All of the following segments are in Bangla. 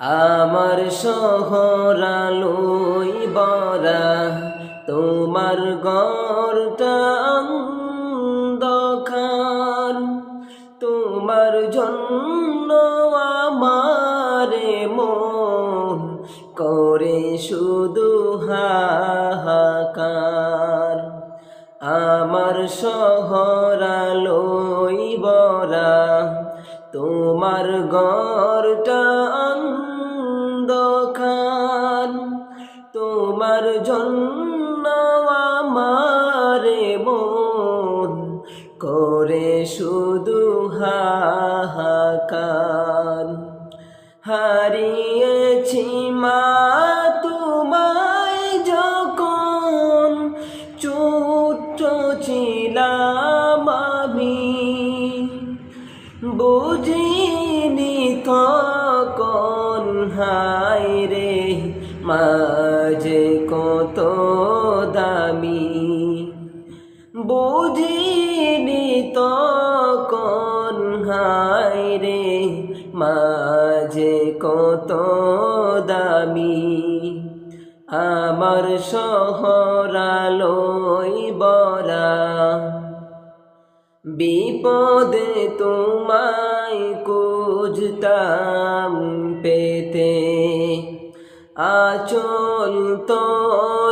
আমার শহরালই বরা, তোমার গড়টা অন্ধকার। তোমার জন্য আমারে মন করে শুধু হাহাকার। আমার শহরালই তোমার জন্য আমারে মন করে শুধু হাহাকার। হারিয়েছি বুঝিনি তখন হায় রে মাঝে কত দামি। আমার শহরালই বরা, বিপদে তোমায় খুঁজতাম পেতে। আচল তলে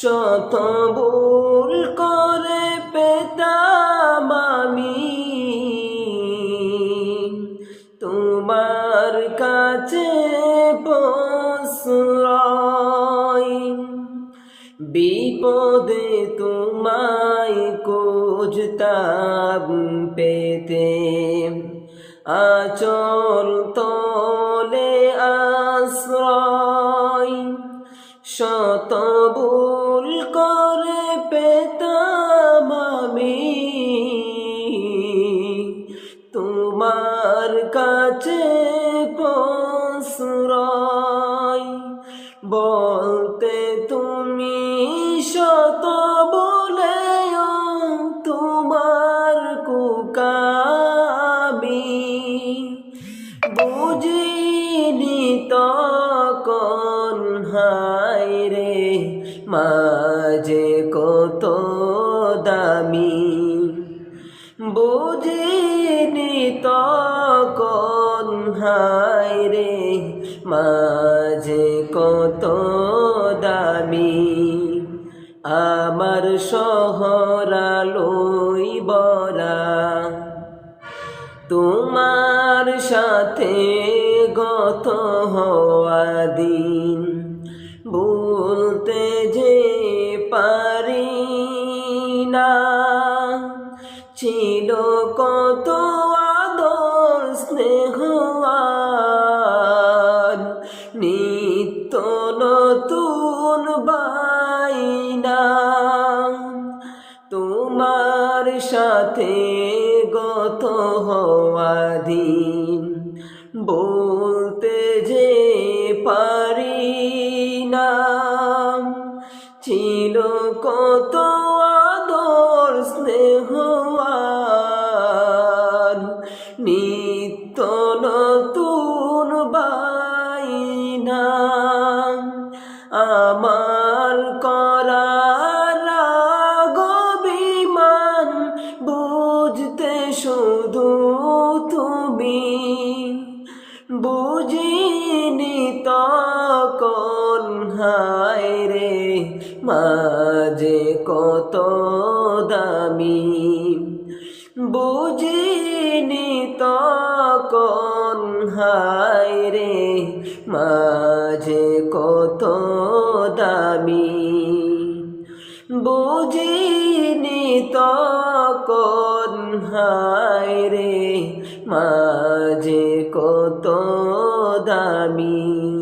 শত ভুল করে পেতাম আমি। তোমার কাছে বিপদে তোমায় খুঁজতাম পেতে। আচল তলে হায় রে, মাঝে কত দামি। বুঝিনি তখন হায় রে, মাঝে কত দামি। আমার শহরালই বলা তোমার সাথে গত হওয়া দিন। বলতে যে পারি না, ছিল কত আদর স্নেহ নিত্য নতুন বাইনা তোমার সাথে গত হওয়া দিন। বলতে যে পারি ছিল কত আদর স্নেহ নিত্য নতুন বাইনা বুঝিনি তখন, হায় রে, মাঝে কত দামি। বুঝিনি তখন, হায় রে, মাঝে কত দামি। বুঝিনি তখন, হায় রে, মাঝে কত قدامي